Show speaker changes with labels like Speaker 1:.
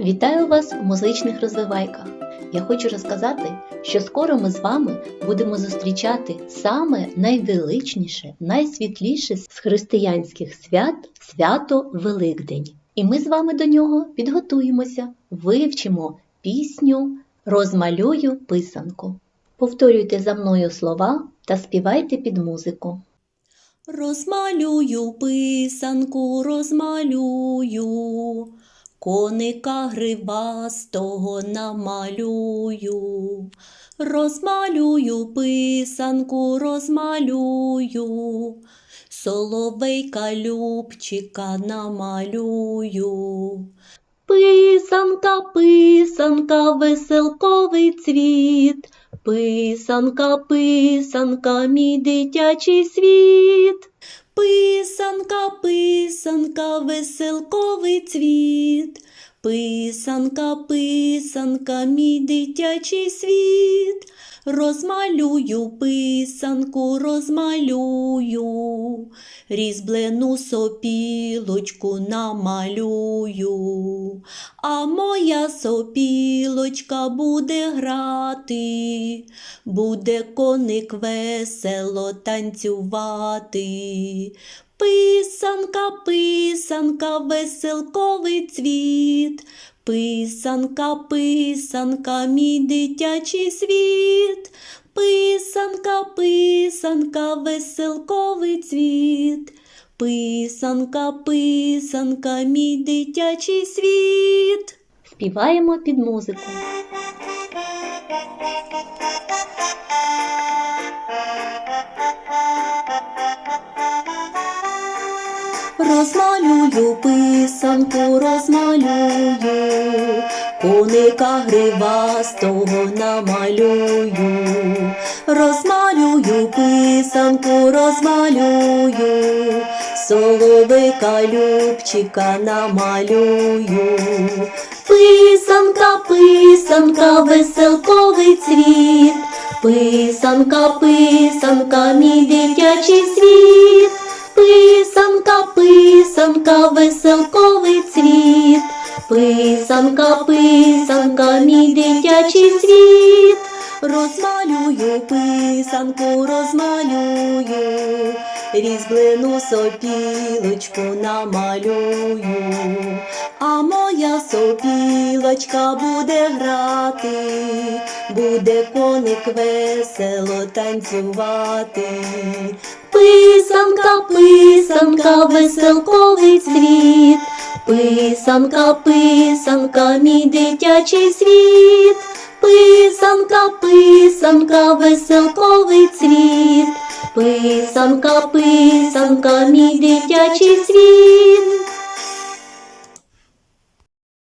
Speaker 1: Вітаю вас у музичних розвивайках. Я хочу розказати, що скоро ми з вами будемо зустрічати саме найвеличніше, найсвітліше з християнських свят свято Великдень. І ми з вами до нього підготуємося, вивчимо пісню Розмалюю писанку. Повторюйте за мною слова та співайте під музику.
Speaker 2: Розмалюю писанку, розмалюю, коника гривастого намалюю, розмалюю писанку, розмалюю, соловейка любчика намалюю. Писанка, писанка, веселковий цвіт, Писанка, писанка, мій дитячий світ. Писанка, писанка, веселковий цвіт. Писанка, писанка, мій дитячий світ. Розмалюю писанку, розмалюю, різблену сопілочку намалюю, а моя сопілочка буде грати, буде коник весело танцювати. Писанка, писанка, веселковий цвіт. Писанка, писанка, мій дитячий світ. Писанка, писанка, веселковий цвіт. Писанка, писанка, мій дитячий світ.
Speaker 1: Співаємо під музику.
Speaker 2: Розмалюю писанку, розмалюю, коника гривастого намалюю, розмалюю писанку, розмалюю, соловика любчика намалюю. Писанка, писанка, веселковий цвіт, писанка, писанка, мій дитячий світ. Писанка, писанка, веселковий цвіт. Писанка, писанка, мій дитячий світ. Розмалюю писанку, розмалюю, різьблену сопілочку намалюю, а моя сопілочка буде грати, буде коник весело танцювати. Писанка, писанка, веселковий цвіт. Писанка, писанка, мій дитячий світ. Писанка, писанка, веселковий цвіт. Писанка, писанка, мій дитячий світ.